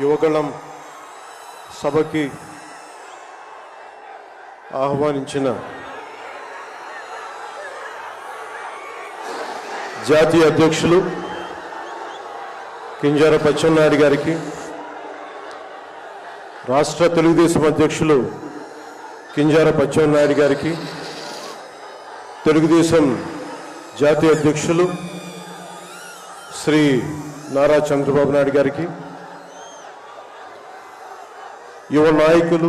యువగళం సభకి ఆహ్వానించిన జాతీయ అధ్యక్షులు కింజార పచ్చెన్నాయుడు గారికి రాష్ట్ర తెలుగుదేశం అధ్యక్షులు కింజార పచ్చెన్నాయుడు గారికి తెలుగుదేశం జాతీయ అధ్యక్షులు శ్రీ నారా చంద్రబాబు నాయుడు గారికి యువ నాయకులు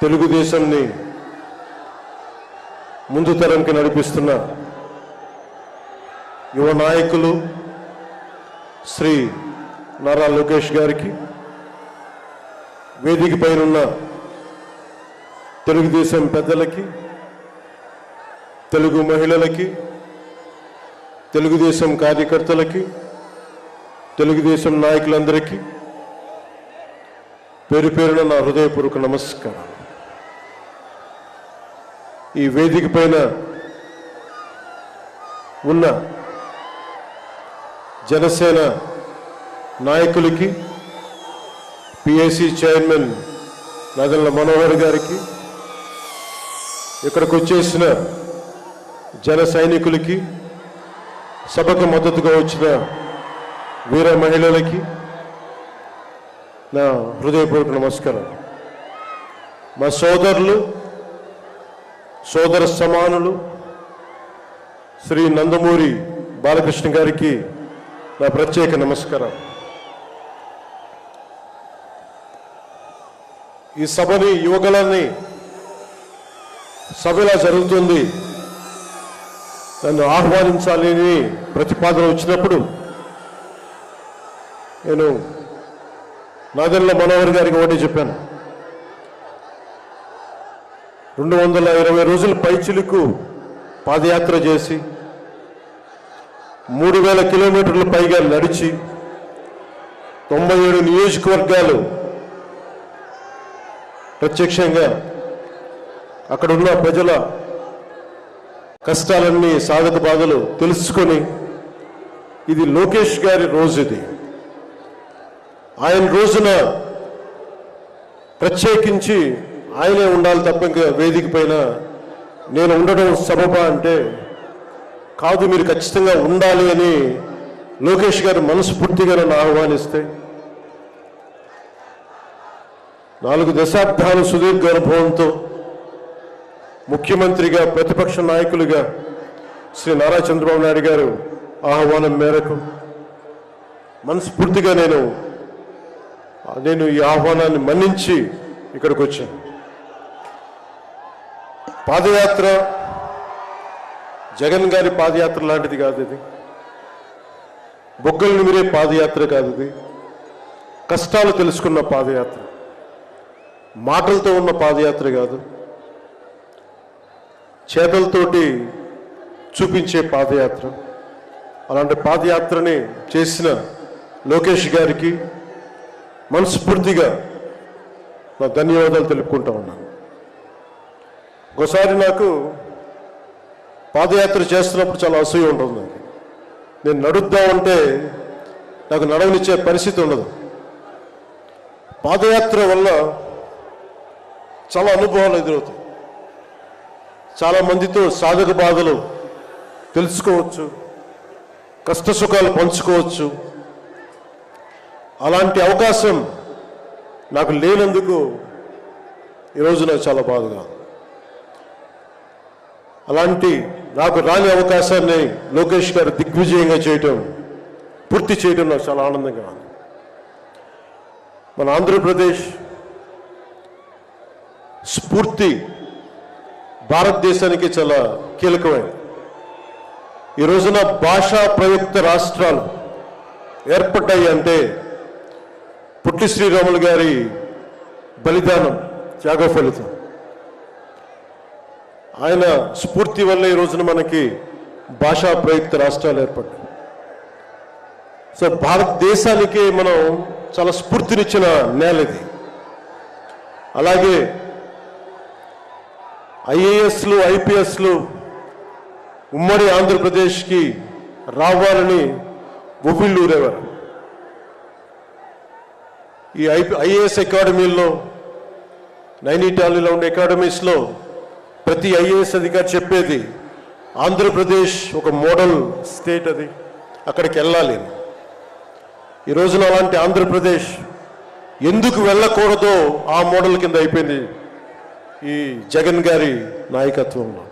తెలుగుదేశంని ముందు తరంకి నడిపిస్తున్న యువ నాయకులు శ్రీ నారా లోకేష్ గారికి వేదిక పైనున్న తెలుగుదేశం పెద్దలకి తెలుగు మహిళలకి తెలుగుదేశం కార్యకర్తలకి తెలుగుదేశం నాయకులందరికీ పేరు పేరున నా హృదయపూర్వక నమస్కారం ఈ వేదిక పైన ఉన్న జనసేన నాయకులకి పిఎస్సి చైర్మన్ నగల్ల మనోహర్ గారికి ఇక్కడికి వచ్చేసిన జన సైనికులకి సభకు మద్దతుగా వచ్చిన వీర మహిళలకి నా హృదయపూర్వక నమస్కారం మా సోదరులు సోదర సమానులు శ్రీ నందమూరి బాలకృష్ణ గారికి నా ప్రత్యేక నమస్కారం ఈ సభని యువకులని సభ ఇలా జరుగుతుంది. నన్ను ఆహ్వానించాలని ప్రతిపాదన వచ్చినప్పుడు నేను నాదెల్ల మనోహర్ గారికి ఒకటి చెప్పాను. రెండు వందల ఇరవై రోజులు పైచిలుకు పాదయాత్ర చేసి మూడు వేల కిలోమీటర్ల పైగా నడిచి తొంభై ఏడు నియోజకవర్గాలు ప్రత్యక్షంగా అక్కడున్న ప్రజల కష్టాలన్నీ సాధక బాధలు తెలుసుకొని ఇది లోకేష్ గారి రోజు ఇది. ఆయన రోజున ప్రత్యేకించి ఆయనే ఉండాలి తప్ప ఇంకా వేదిక పైన నేను ఉండడం సబబా అంటే కాదు మీరు ఖచ్చితంగా ఉండాలి అని లోకేష్ గారు మనస్ఫూర్తిగా నన్ను ఆహ్వానిస్తే నాలుగు దశాబ్దాలు సుదీర్ఘ అనుభవంతో ముఖ్యమంత్రిగా ప్రతిపక్ష నాయకులుగా శ్రీ నారా చంద్రబాబు నాయుడు గారు ఆహ్వానం మేరకు మనస్ఫూర్తిగా నేను నేను ఈ ఆహ్వానాన్ని మన్నించి ఇక్కడికి వచ్చాను. పాదయాత్ర జగన్ గారి పాదయాత్ర లాంటిది కాదు ఇది. బొగ్గలు నిమిరే పాదయాత్ర కాదు ఇది. కష్టాలు తెలుసుకున్న పాదయాత్ర. మాటలతో ఉన్న పాదయాత్ర కాదు. చేతలతోటి చూపించే పాదయాత్ర. అలాంటి పాదయాత్రని చేసిన లోకేష్ గారికి మనస్ఫూర్తిగా నా ధన్యవాదాలు తెలుపుకుంటా ఉన్నాను. ఒకసారి నాకు పాదయాత్ర చేస్తున్నప్పుడు చాలా అసూయ ఉంటుంది నాకు. నేను నడుద్దామంటే నాకు నడవనిచ్చే పరిస్థితి ఉండదు. పాదయాత్ర వల్ల చాలా అనుభవాలు ఎదురవుతాయి. చాలా మందితో సాధక బాధలు తెలుసుకోవచ్చు కష్ట సుఖాలు పంచుకోవచ్చు అలాంటి అవకాశం నాకు లేనందుకు ఈరోజు నాకు చాలా బాధగా అలాంటి నాకు రాని అవకాశాన్ని లోకేష్ గారు దిగ్విజయంగా చేయటం పూర్తి చేయటం నాకు చాలా ఆనందంగా ఉంది. మన ఆంధ్రప్రదేశ్ స్ఫూర్తి భారతదేశానికి చాలా కీలకమైనది. ఈ రోజున భాషా ప్రయుక్త రాష్ట్రాలు ఏర్పడ్డాయి అంటే పుట్టి శ్రీరాములు గారి బలిదానం త్యాగ ఫలితం ఆయన స్ఫూర్తి వల్ల ఈ రోజున మనకి భాషా ప్రయుక్త రాష్ట్రాలు ఏర్పడ్డాయి. సో భారతదేశానికి మనం చాలా స్ఫూర్తినిచ్చిన నేల ఇది. అలాగే ఐఏఎస్లు ఐపీఎస్లు ఉమ్మడి ఆంధ్రప్రదేశ్కి రావాలని ఉవ్విళ్ళూరేవారు ఈ ఐ ఐఏఎస్ అకాడమీల్లో నైనిటాలీలో ఉండే అకాడమీస్లో ప్రతి ఐఏఎస్ అధికారి చెప్పేది ఆంధ్రప్రదేశ్ ఒక మోడల్ స్టేట్ అది అక్కడికి వెళ్ళాలి ఈ రోజున అలాంటి ఆంధ్రప్రదేశ్ ఎందుకు వెళ్ళకూడదో ఆ మోడల్ కింద అయిపోయింది ఈ జగన్ గారి నాయకత్వంలో.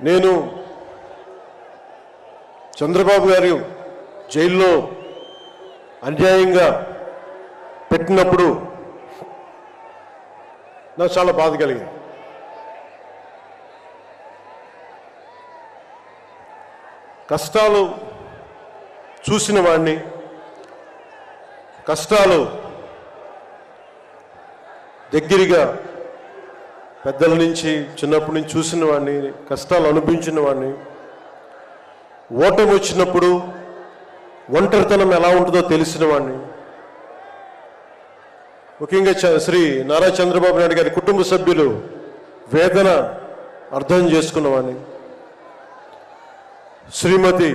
నేను చంద్రబాబు గారు జైల్లో అన్యాయంగా పెట్టినప్పుడు నాకు చాలా బాధ కలిగింది. కష్టాలు చూసిన వాడిని కష్టాలు దగ్గరగా పెద్దల నుంచి చిన్నప్పటి నుంచి చూసిన వాడిని కష్టాలు అనిపించిన వాడిని ఓటమి వచ్చినప్పుడు ఒంటరితనం ఎలా ఉంటుందో తెలిసిన వాడిని ముఖ్యంగా చ- శ్రీ నారా చంద్రబాబు నాయుడు గారి కుటుంబ సభ్యులు వేదన అర్థం చేసుకున్నవాడిని శ్రీమతి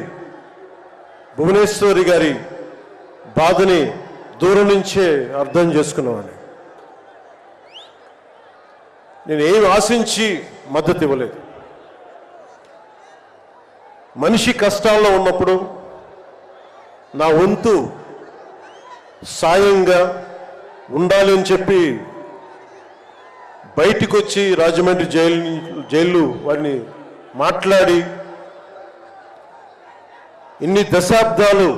భువనేశ్వరి గారి బాధని దూరం నుంచే అర్థం చేసుకున్నవాడిని నేను ఏమి ఆశించి మద్దతు ఇవ్వలేదు. మనిషి కష్టాల్లో ఉన్నప్పుడు నా వంతు సాయంగా ఉండాలి అని చెప్పి బయటికి వచ్చి రాజమండ్రి జైలు జైలు వారిని మాట్లాడి ఇన్ని దశాబ్దాలు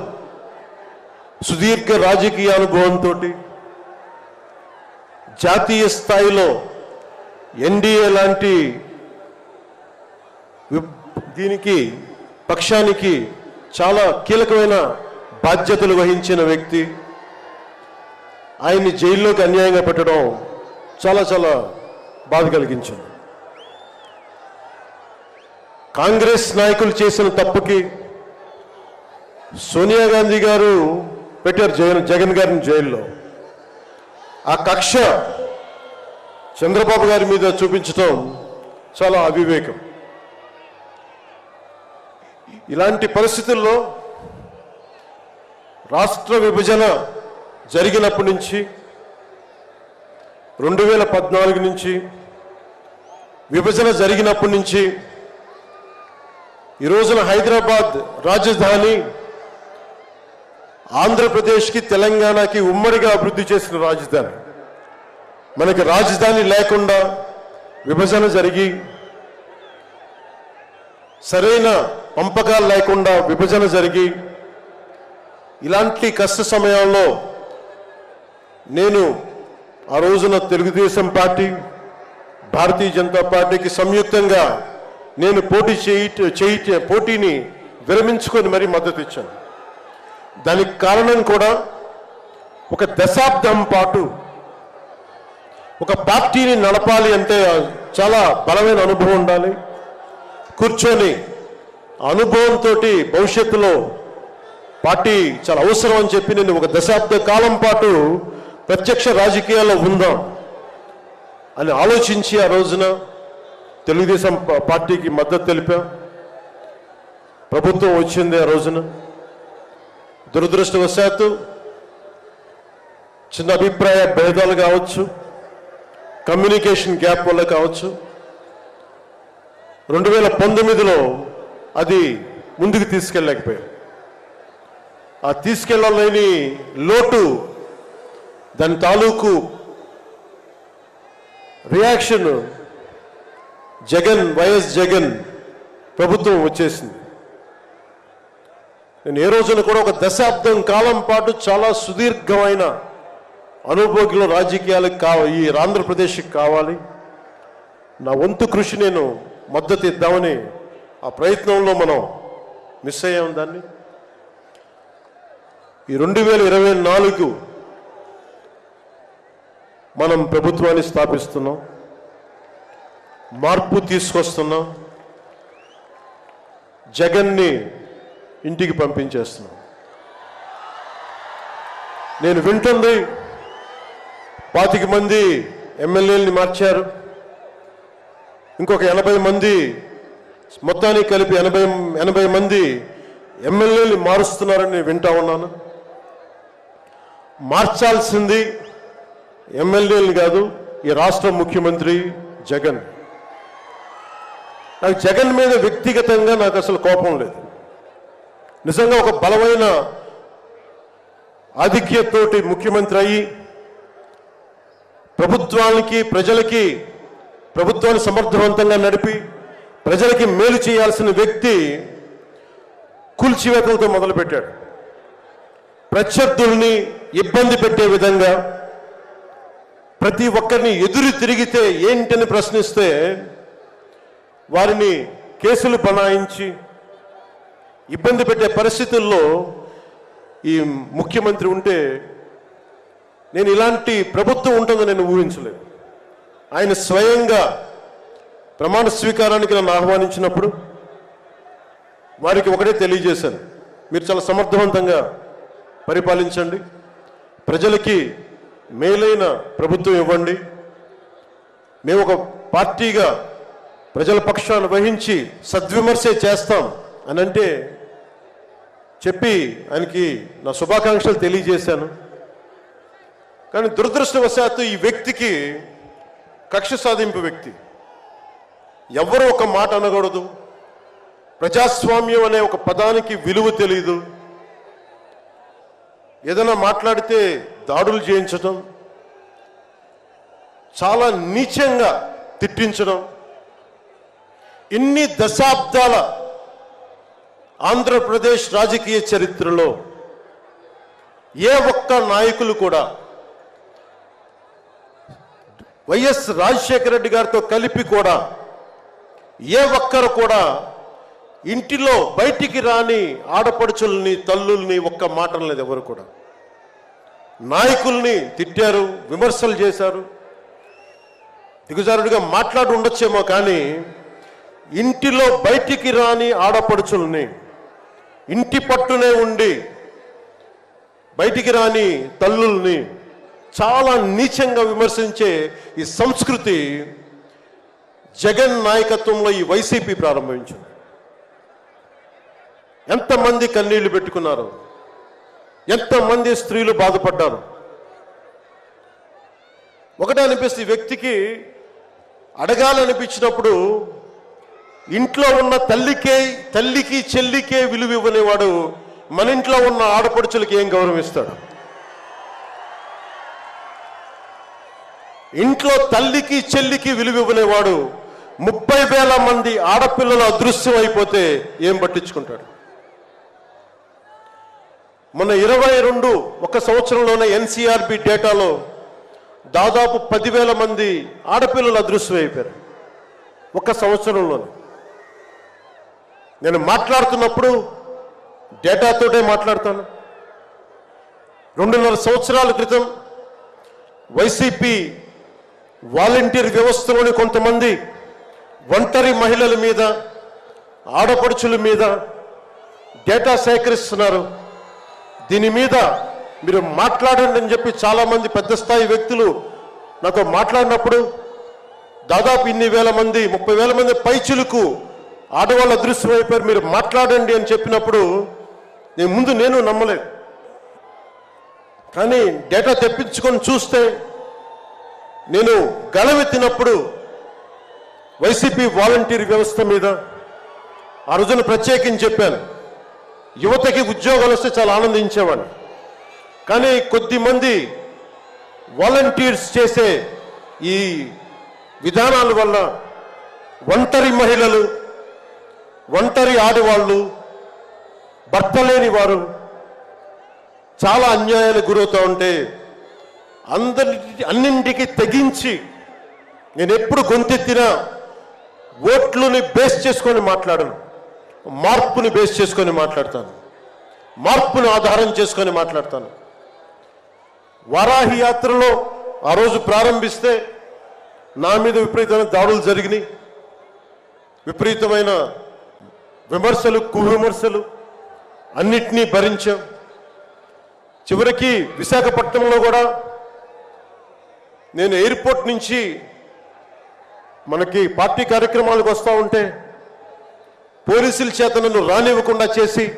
సుదీర్ఘ రాజకీయ అనుభవంతో జాతీయ స్థాయిలో ఎన్డీఏ లాంటి దీనికి పక్షానికి చాలా కీలకమైన బాధ్యతలు వహించిన వ్యక్తి. ఆయన్ని జైల్లోకి అన్యాయంగా పెట్టడం చాలా చాలా బాధ కలిగించింది. కాంగ్రెస్ నాయకులు చేసిన తప్పుకి సోనియా గాంధీ గారు పెట్టారు జగన్ జగన్ గారిని జైల్లో. ఆ కక్ష చంద్రబాబు గారి మీద చూపించడం చాలా అవివేకం. ఇలాంటి పరిస్థితుల్లో రాష్ట్ర విభజన జరిగినప్పటి నుంచి రెండు వేల పద్నాలుగు నుంచి విభజన జరిగినప్పటి నుంచి ఈ రోజున హైదరాబాద్ రాజధాని ఆంధ్రప్రదేశ్కి తెలంగాణకి ఉమ్మడిగా అభివృద్ధి చేసిన రాజధాని. మనకి రాజధాని లేకుండా విభజన జరిగి సరైన పంపకాలు లేకుండా విభజన జరిగి ఇలాంటి కష్ట సమయాల్లో నేను ఆ రోజున తెలుగుదేశం పార్టీ భారతీయ జనతా పార్టీకి సంయుక్తంగా నేను పోటీ చేయి చేయి పోటీని విరమించుకొని మరీ మద్దతు ఇచ్చాను. దానికి కారణం కూడా ఒక దశాబ్దం పాటు ఒక పార్టీని నడపాలి అంటే చాలా బలమైన అనుభవం ఉండాలి. కూర్చొని అనుభవంతో భవిష్యత్తులో పార్టీ చాలా అవసరం అని చెప్పి నేను ఒక దశాబ్ద కాలం పాటు ప్రత్యక్ష రాజకీయాల్లో ఉందాం అని ఆలోచించి ఆ రోజున తెలుగుదేశం పార్టీకి మద్దతు తెలిపాం. ప్రభుత్వం వచ్చింది ఆ రోజున. దురదృష్టవశాత్తు చిన్న అభిప్రాయ భేదాలు కావచ్చు కమ్యూనికేషన్ గ్యాప్ వల్ల కావచ్చు. రెండు వేల పంతొమ్మిదిలో అది ముందుకు తీసుకెళ్ళలేకపోయాం. ఆ తీసుకెళ్ళలేని లోటు దాని తాలూకు రియాక్షన్ జగన్ వైఎస్ జగన్ ప్రభుత్వం వచ్చేసింది. నేను ఏ రోజున కూడా ఒక దశాబ్దం కాలం పాటు చాలా సుదీర్ఘమైన అనుభోగిలో రాజకీయాలకు కావ ఈ ఆంధ్రప్రదేశ్కి కావాలి. నా వంతు కృషి నేను మద్దతు ఇద్దామని ఆ ప్రయత్నంలో మనం మిస్ అయ్యాం దాన్ని. ఈ రెండు వేల ఇరవై నాలుగు మనం ప్రభుత్వాన్ని స్థాపిస్తున్నాం. మార్పు తీసుకొస్తున్నాం. జగన్ని ఇంటికి పంపించేస్తున్నాం. నేను వింటుంది పాతిక మంది ఎమ్మెల్యేలని మార్చారు. ఇంకొక ఎనభై మంది మొత్తానికి కలిపి ఎనభై ఎనభై మంది ఎమ్మెల్యేలు మారుస్తున్నారని వింటా ఉన్నాను. మార్చాల్సింది ఎమ్మెల్యేలు కాదు ఈ రాష్ట్ర ముఖ్యమంత్రి జగన్. నాకు జగన్ మీద వ్యక్తిగతంగా నాకు అసలు కోపం లేదు. నిజంగా ఒక బలమైన ఆధిక్యతోటి ముఖ్యమంత్రి అయ్యి ప్రభుత్వానికి ప్రజలకి ప్రభుత్వాన్ని సమర్థవంతంగా నడిపి ప్రజలకి మేలు చేయాల్సిన వ్యక్తి కూల్చివేతలతో మొదలుపెట్టాడు. ప్రత్యర్థుల్ని ఇబ్బంది పెట్టే విధంగా ప్రతి ఒక్కరిని ఎదురు తిరిగితే ఏంటని ప్రశ్నిస్తే వారిని కేసులు బనాయించి ఇబ్బంది పెట్టే పరిస్థితుల్లో ఈ ముఖ్యమంత్రి ఉంటే నేను ఇలాంటి ప్రభుత్వం ఉంటుందని నేను ఊహించలేదు. ఆయన స్వయంగా ప్రమాణ స్వీకారానికి నన్ను ఆహ్వానించినప్పుడు వారికి ఒకటే తెలియజేశాను. మీరు చాలా సమర్థవంతంగా పరిపాలించండి. ప్రజలకి మేలైన ప్రభుత్వం ఇవ్వండి. మేము ఒక పార్టీగా ప్రజల పక్షాన్ని వహించి సద్విమర్శే చేస్తాం అని అంటే చెప్పి ఆయనకి నా శుభాకాంక్షలు తెలియజేశాను. కానీ దురదృష్టవశాత్తు ఈ వ్యక్తికి కక్ష సాధింపు వ్యక్తి. ఎవరు ఒక మాట అనకూడదు. ప్రజాస్వామ్యం అనే ఒక పదానికి విలువ తెలియదు ఏదైనా మాట్లాడితే దాడులు చేయించడం చాలా నీచంగా తిట్టించడం ఇన్ని దశాబ్దాల ఆంధ్రప్రదేశ్ రాజకీయ చరిత్రలో ఏ ఒక్క నాయకులు కూడా వైఎస్ రాజశేఖర రెడ్డి గారితో కలిపి కూడా ఏ ఒక్కరు కూడా ఇంటిలో బయటికి రాని ఆడపడుచుల్ని తల్లుల్ని ఒక్క మాట లేదు ఎవరు కూడా. నాయకుల్ని తిట్టారు విమర్శలు చేశారు. దిగుజారుడిగా మాట్లాడి ఉండొచ్చేమో కానీ ఇంటిలో బయటికి రాని ఆడపడుచుల్ని ఇంటి పట్టునే ఉండి బయటికి రాని తల్లుల్ని చాలా నీచంగా విమర్శించే ఈ సంస్కృతి జగన్ నాయకత్వంలో ఈ వైసీపీ ప్రారంభించింది. ఎంతమంది కన్నీళ్ళు పెట్టుకున్నారు? ఎంతమంది స్త్రీలు బాధపడ్డారు? ఒకటే అనిపిస్తే వ్యక్తికి అడగాలనిపించినప్పుడు ఇంట్లో ఉన్న తల్లికే తల్లికి చెల్లికే విలువ ఇవ్వనివాడు మన ఇంట్లో ఉన్న ఆడపడుచులకి ఏం గౌరవిస్తాడు? ఇంట్లో తల్లికి చెల్లికి విలువ ఇవ్వనివాడు ముప్పై వేల మంది ఆడపిల్లలు అదృశ్యం అయిపోతే ఏం పట్టించుకుంటాడు? మొన్న ఇరవై రెండు ఒక సంవత్సరంలోనే ఎన్సీఆర్బి డేటాలో దాదాపు పదివేల మంది ఆడపిల్లలు అదృశ్యమైపోయారు ఒక సంవత్సరంలోనే. నేను మాట్లాడుతున్నప్పుడు డేటాతోటే మాట్లాడతాను. రెండున్నర సంవత్సరాల క్రితం వైసీపీ వాలంటీర్ వ్యవస్థలోని కొంతమంది ఒంటరి మహిళల మీద ఆడపడుచుల మీద డేటా సేకరిస్తున్నారు. దీని మీద మీరు మాట్లాడండి అని చెప్పి చాలామంది పెద్ద స్థాయి వ్యక్తులు నాతో మాట్లాడినప్పుడు దాదాపు ఇన్ని వేల మంది ముప్పై వేల మంది పైచులకు ఆడవాళ్ళు అదృశ్యం అయిపోయారు. మీరు మాట్లాడండి అని చెప్పినప్పుడు నేను ముందు నేను నమ్మలేదు. కానీ డేటా తెప్పించుకొని చూస్తే నేను గళమెత్తినప్పుడు వైసీపీ వాలంటీర్ వ్యవస్థ మీద ఆ రోజున ప్రత్యేకించి చెప్పాను. యువతకి ఉద్యోగాలు వస్తే చాలా ఆనందించేవాడిని. కానీ కొద్దిమంది వాలంటీర్స్ చేసే ఈ విధానాల వల్ల ఒంటరి మహిళలు ఒంటరి ఆడవాళ్ళు భర్త లేని వారు చాలా అన్యాయాలకు గురవుతూ ఉంటే అందరి అన్నింటికి తెగించి నేను ఎప్పుడు గొంతెత్తినా ఓట్లుని బేస్ చేసుకొని మాట్లాడను. మార్పుని బేస్ చేసుకొని మాట్లాడతాను. మార్పుని ఆధారం చేసుకొని మాట్లాడతాను. వారాహి యాత్రలో ఆ రోజు ప్రారంభిస్తే నా మీద విపరీతమైన దాడులు జరిగినాయి. విపరీతమైన విమర్శలు కువిమర్శలు అన్నిటినీ భరించాం. చివరికి విశాఖపట్నంలో కూడా నేను ఎయిర్పోర్ట్ నుంచి మనకి పార్టీ కార్యక్రమాలకు వస్తూ ఉంటే పోలీసుల చేత నన్ను రానివ్వకుండా చేసి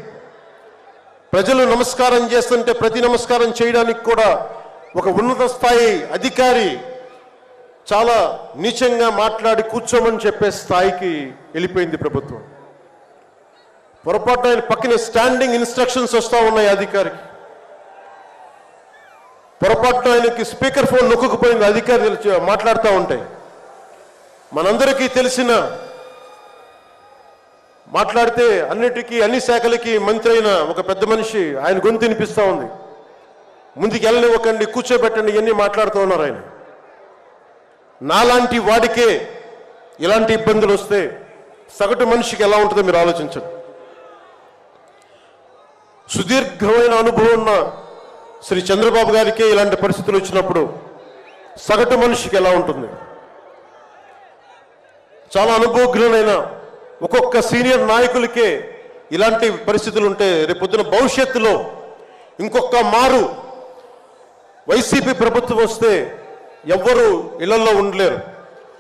ప్రజలు నమస్కారం చేస్తుంటే ప్రతి నమస్కారం చేయడానికి కూడా ఒక ఉన్నత స్థాయి అధికారి చాలా నీచంగా మాట్లాడి కూర్చోమని చెప్పే స్థాయికి వెళ్ళిపోయింది ప్రభుత్వం. పొరపాటు ఆయన పక్కనే స్టాండింగ్ ఇన్స్ట్రక్షన్స్ వస్తూ ఉన్నాయి అధికారికి. పొరపాటు ఆయనకి స్పీకర్ ఫోన్ నొక్కుపోయింది అధికారి మాట్లాడుతూ ఉంటాయి మనందరికీ తెలిసిన మాట్లాడితే అన్నిటికీ అన్ని శాఖలకి మంత్రి అయిన ఒక పెద్ద మనిషి ఆయన గొంతు వినిపిస్తూ ఉంది. ముందుకు వెళ్ళనివ్వకండి కూర్చోబెట్టండి ఇవన్నీ మాట్లాడుతూ ఉన్నారు ఆయన. నాలాంటి వాడికే ఇలాంటి ఇబ్బందులు వస్తే సగటు మనిషికి ఎలా ఉంటుందో మీరు ఆలోచించండి. సుదీర్ఘమైన అనుభవం ఉన్న శ్రీ చంద్రబాబు గారికే ఇలాంటి పరిస్థితులు వచ్చినప్పుడు సగటు మనిషికి ఎలా ఉంటుంది? చాలా అనుభవజ్ఞులైన ఒక్కొక్క సీనియర్ నాయకులకే ఇలాంటి పరిస్థితులు ఉంటే రేపొద్దున భవిష్యత్తులో ఇంకొక మారు వైసీపీ ప్రభుత్వం వస్తే ఎవ్వరు ఇళ్ళలో ఉండలేరు.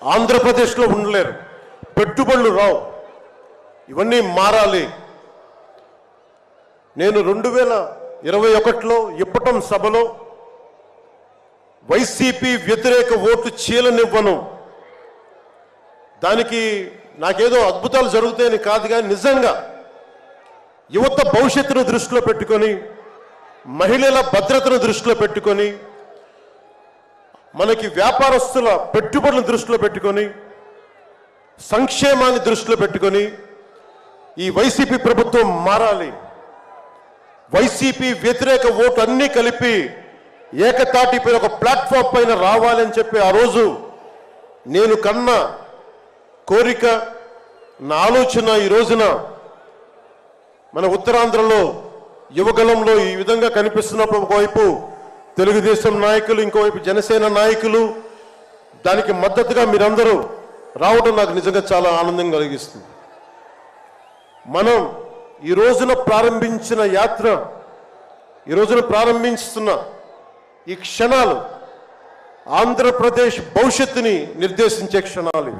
ఆంధ్రప్రదేశ్లో ఉండలేరు. పెట్టుబడులు రావు. ఇవన్నీ మారాలి. నేను రెండు వేల ఇరవై ఒకటిలో ఇప్పటం సభలో వైసీపీ వ్యతిరేక ఓటు చీలనివ్వను. దానికి నాకేదో అద్భుతాలు జరుగుతాయని కాదు కానీ నిజంగా యువత భవిష్యత్తును దృష్టిలో పెట్టుకొని మహిళల భద్రతను దృష్టిలో పెట్టుకొని మనకి వ్యాపారస్తుల పెట్టుబడులను దృష్టిలో పెట్టుకొని సంక్షేమాన్ని దృష్టిలో పెట్టుకొని ఈ వైసీపీ ప్రభుత్వం మారాలి. వైసీపీ వ్యతిరేక ఓటు అన్నీ కలిపి ఏకతాటిపై ఒక ప్లాట్ఫామ్ పైన రావాలని చెప్పి ఆ రోజు నేను కన్నా కోరిక నా ఆలోచన ఈ రోజున మన ఉత్తరాంధ్రలో యువగలంలో ఈ విధంగా కనిపిస్తున్నప్పుడు ఒకవైపు తెలుగుదేశం నాయకులు ఇంకోవైపు జనసేన నాయకులు దానికి మద్దతుగా మీరందరూ రావడం నాకు నిజంగా చాలా ఆనందం కలిగిస్తుంది. మనం ఈ రోజున ప్రారంభించిన యాత్ర ఈ రోజున ప్రారంభిస్తున్న ఈ క్షణాలు ఆంధ్రప్రదేశ్ భవిష్యత్తుని నిర్దేశించే క్షణాలు